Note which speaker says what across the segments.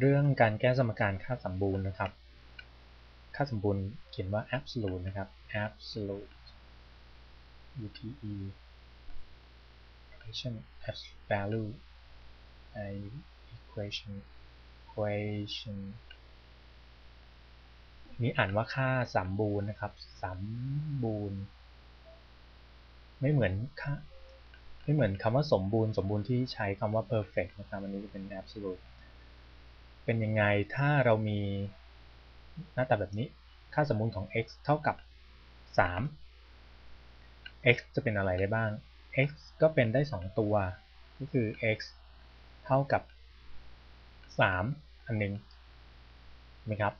Speaker 1: เรื่องการแก้สมการค่าสมบูรณ์นะครับ ค่าสมบูรณ์เขียนว่า absolute นะครับ absolute ute equation absolute value i equation equation นี้อ่านว่าค่าสมบูรณ์นะครับสมบูรณ์ ไม่เหมือนค่าไม่เหมือนคำว่าสมบูรณ์ สมบูรณ์ที่ใช้คำว่า perfect นะครับ อันนี้จะเป็น absolute เป็นยังไงถ้าเรามีหน้าตาแบบนี้ ค่าสมมูลของ x เท่ากับ 3 x จะเป็นอะไรได้บ้าง x ก็เป็นได้ 2 ตัว ก็คือ x เท่ากับ 3 อันหนึ่งไหมครับ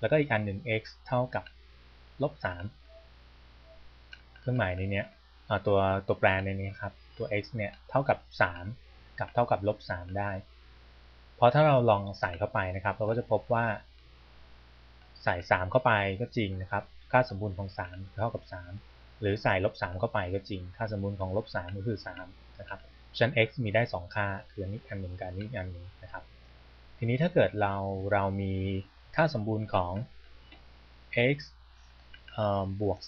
Speaker 1: แล้วก็อีกอันหนึ่ง x เท่ากับลบ3เครื่องหมายในนี้ตัวตัวแปรในนี้ครับ ตัว x เนี่ยเท่ากับ 3 กับเท่ากับลบ3ได้ เพราะถ้าเราลองใส่เข้าไปนะครับ เราก็จะพบว่า ใส่ 3 เข้าไปก็จริงนะครับ ค่าสมบูรณ์ของ 3 เท่ากับ 3 หรือใส่ลบ3เข้าไปก็จริง ค่าสมบูรณ์ของลบ3ก็คือ3นะครับฉะนั้น x มีได้ 2 ค่า คืออันนี้อันหนึ่งกับอันนี้อันหนึ่งนะครับ ทีนี้ถ้าเกิดเราเรามีค่าสมบูรณ์ของ x บวก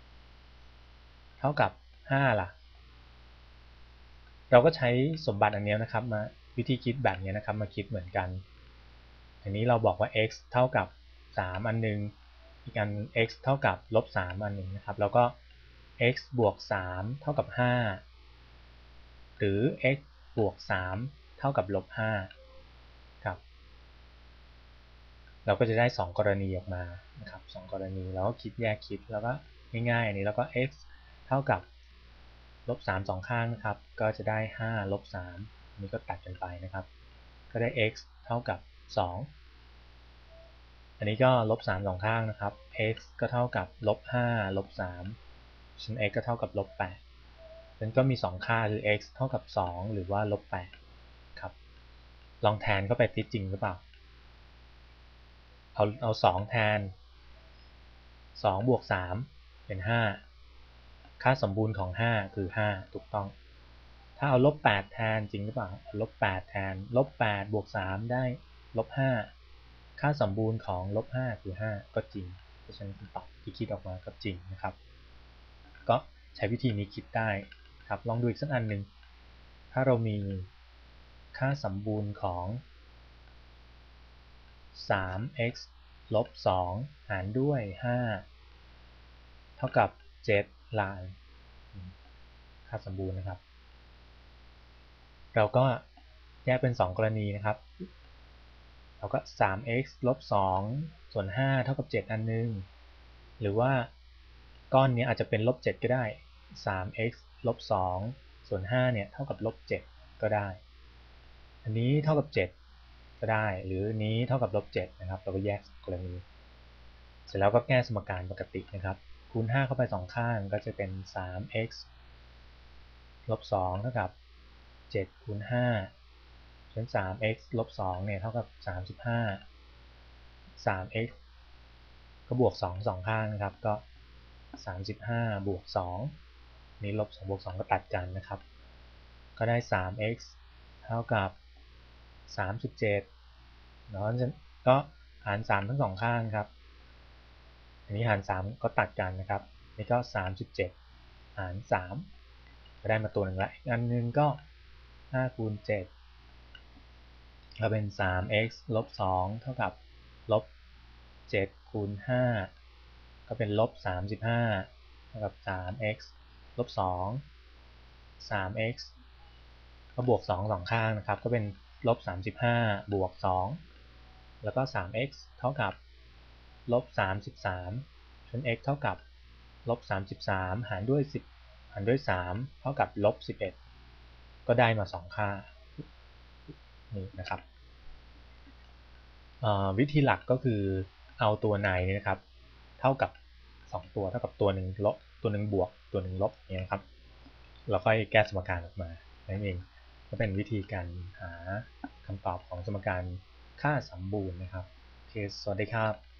Speaker 1: 3 เท่ากับ 5 ล่ะ เราก็ใช้สมบัติอันนี้นะครับมา วิธีคิดแบบนี้นะครับมาคิดเหมือนกัน อันนี้เราบอกว่า x เท่ากับ 3 อันนึงอีกอัน x เท่ากับลบ3อันหนึ่งนะครับแล้วก็ x บวก 3 เท่ากับ 5 หรือ x บวก 3 เท่ากับลบ5ครับ เราก็จะได้ 2 กรณีออกมานะครับ2กรณีแล้วก็คิดแยกคิดแล้วก็ง่ายๆอันนี้แล้วก็ x เท่ากับลบ3สองข้างนะครับ ก็จะได้ 5 ลบ 3 นี้ก็ตัดกันไปนะครับ ก็ได้ x เท่ากับ 2 อันนี้ก็ลบ3สองข้างนะครับ x ก็เท่ากับลบ5ลบ3ฉะนั้น x ก็เท่ากับลบ8นั้นก็มี 2 ค่าคือ x เท่ากับ 2 หรือว่าลบ8ครับ ลองแทนเข้าไปติดจริงหรือเปล่า เอาเอา 2 แทน 2 บวก 3 เป็น 5 ค่าสมบูรณ์ของ 5 คือ 5 ถูกต้อง ถ้าเอาลบ8แทนจริงหรือเปล่าลบ8แทนลบ8บวก3ได้ลบ5ค่าสมบูรณ์ของลบ5คือ5ก็จริง เพราะฉะนั้นคำตอบที่คิดออกมาก็จริงนะครับ ก็ใช้วิธีนี้คิดได้ครับลองดูอีกสักอันหนึ่งถ้าเรามีค่าสมบูรณ์ของ 3x ลบ 2 หารด้วย 5 เท่ากับ 7 ลาย ค่าสมบูรณ์นะครับ เราก็แยกเป็น 2 กรณีนะครับ เราก็ 3x ลบ2ส่วน 5 เท่ากับ 7 อันนึง หรือว่าก้อนนี้อาจจะเป็นลบ 7 ก็ได้ 3x ลบ2ส่วน 5 เนี่ย เท่ากับลบ 7 ก็ได้ อันนี้เท่ากับ 7 ก็ได้ หรือนี้เท่ากับลบ 7 นะครับ เราก็แยกกรณี เสร็จแล้วก็แก้สมการปกตินะครับ คูณ 5 เข้าไป 2 ข้างก็จะเป็น 3x ลบ2เท่ากับ 7คูณ5ส่วน 3x ลบ2เนี่ยเท่ากับ 35 3x ก็บวก 2 2 ข้างนะครับ ก็ 35 บวก 2 นี้ลบ 2 บวก 2 ก็ตัดกันนะครับ ก็ได้ 3x เท่ากับ 37เนาะก็หาร 3 ทั้งสองข้างครับ อันนี้หาร 3 ก็ตัดกันนะครับ นี่ก็ 37 หาร 3 ก็ได้มาตัวหนึ่งละอีกอันนึงก็ 5คูณ7ก็เป็น 3x ลบ2เท่ากับลบ7คูณ5ก็เป็นลบ35เท่ากับ 3x ลบ2 3x ก็บวก2สองข้างนะครับ ก็เป็นลบ35บวก2แล้วก็ 3x เท่ากับลบ33ส่วน x เท่ากับลบ33หารด้วย10หารด้วย3เท่ากับลบ11 ก็ได้มา 2 ค่านี่นะครับวิธีหลักก็คือเอาตัวในนี่นะครับ เท่ากับ 2 ตัวเท่ากับตัวหนึ่งลบตัวหนึ่งบวกตัวหนึ่งลบนี่นะครับเราค่อยแก้สมการออกมานั่นเองก็เป็นวิธีการหาคำตอบของสมการค่าสมบูรณ์นะครับโอเคสวัสดีครับ